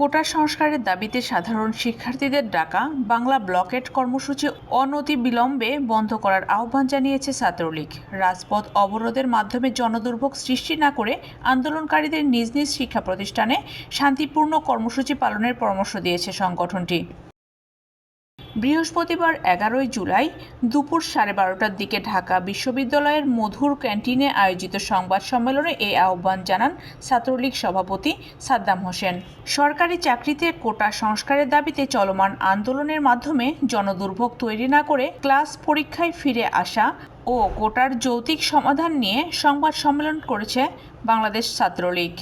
কোটা সংস্কারের দাবিতে সাধারণ শিক্ষার্থীদের ডাকা বাংলা ব্লকেট কর্মসূচি অনতি বিলম্বে বন্ধ করার আহ্বান জানিয়েছে ছাত্রলীগ। রাজপথ অবরোধের মাধ্যমে জনদুর্ভোগ সৃষ্টি না করে আন্দোলনকারীদের নিজ নিজ শিক্ষা প্রতিষ্ঠানে শান্তিপূর্ণ কর্মসূচি পালনের পরামর্শ দিয়েছে সংগঠনটি। বৃহস্পতিবার এগারোই জুলাই দুপুর সাড়ে বারোটার দিকে ঢাকা বিশ্ববিদ্যালয়ের মধুর ক্যান্টিনে আয়োজিত সংবাদ সম্মেলনে এই আহ্বান জানান ছাত্রলীগ সভাপতি সাদ্দাম হোসেন। সরকারি চাকরিতে কোটা সংস্কারের দাবিতে চলমান আন্দোলনের মাধ্যমে জনদুর্ভোগ তৈরি না করে ক্লাস পরীক্ষায় ফিরে আসা ও কোটার যৌতিক সমাধান নিয়ে সংবাদ সম্মেলন করেছে বাংলাদেশ ছাত্রলীগ।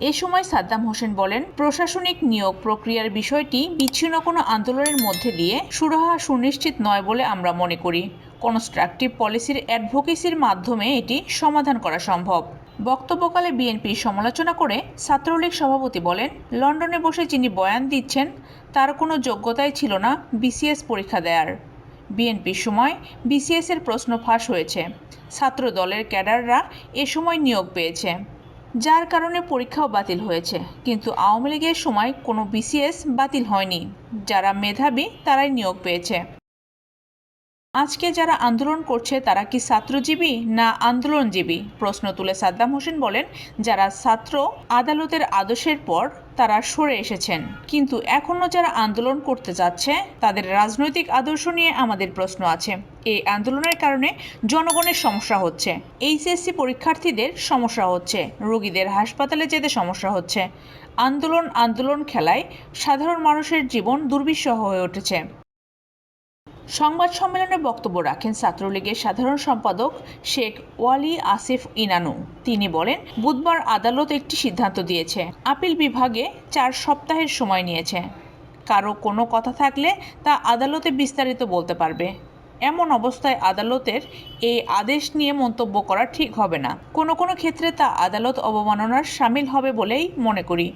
এ সময় সাদ্দাম হোসেন বলেন, প্রশাসনিক নিয়োগ প্রক্রিয়ার বিষয়টি বিচ্ছিন্ন কোনো আন্দোলনের মধ্যে দিয়ে সুরাহা সুনিশ্চিত নয় বলে আমরা মনে করি। কনস্ট্রাকটিভ পলিসির অ্যাডভোকেসির মাধ্যমে এটি সমাধান করা সম্ভব। বক্তব্যকালে বিএনপির সমালোচনা করে ছাত্রলীগ সভাপতি বলেন, লন্ডনে বসে যিনি বয়ান দিচ্ছেন, তার কোনো যোগ্যতাই ছিল না বিসিএস পরীক্ষা দেয়ার। বিএনপির সময় বিসিএস এর প্রশ্ন ফাঁস হয়েছে। ছাত্র দলের ক্যাডাররা এ সময় নিয়োগ পেয়েছে। যার কারণে পরীক্ষাও বাতিল হয়েছে। কিন্তু আওয়ামী লীগের সময় কোনো বিসিএস বাতিল হয়নি। যারা মেধাবী, তারাই নিয়োগ পেয়েছে। আজকে যারা আন্দোলন করছে, তারা কি ছাত্রজীবী না আন্দোলনজীবী? প্রশ্ন তুলে সাদ্দাম হোসেন বলেন, যারা ছাত্র আদালতের আদেশের পর তারা সরে এসেছেন। কিন্তু এখনও যারা আন্দোলন করতে যাচ্ছে, তাদের রাজনৈতিক আদর্শ নিয়ে আমাদের প্রশ্ন আছে। এই আন্দোলনের কারণে জনগণের সমস্যা হচ্ছে। এইচএসসি পরীক্ষার্থীদের সমস্যা হচ্ছে। রোগীদের হাসপাতালে যেতে সমস্যা হচ্ছে। আন্দোলন আন্দোলন খেলায় সাধারণ মানুষের জীবন দুর্বিষহ হয়ে উঠেছে। সংবাদ সম্মেলনে বক্তব্য রাখেন ছাত্রলীগের সাধারণ সম্পাদক শেখ ওয়ালি আসিফ ইনানু। তিনি বলেন, বুধবার আদালত একটি সিদ্ধান্ত দিয়েছে। আপিল বিভাগে চার সপ্তাহের সময় নিয়েছে। কারও কোনো কথা থাকলে তা আদালতে বিস্তারিত বলতে পারবে। এমন অবস্থায় আদালতের এই আদেশ নিয়ে মন্তব্য করা ঠিক হবে না। কোনো কোনো ক্ষেত্রে তা আদালত অবমাননার সামিল হবে বলেই মনে করি।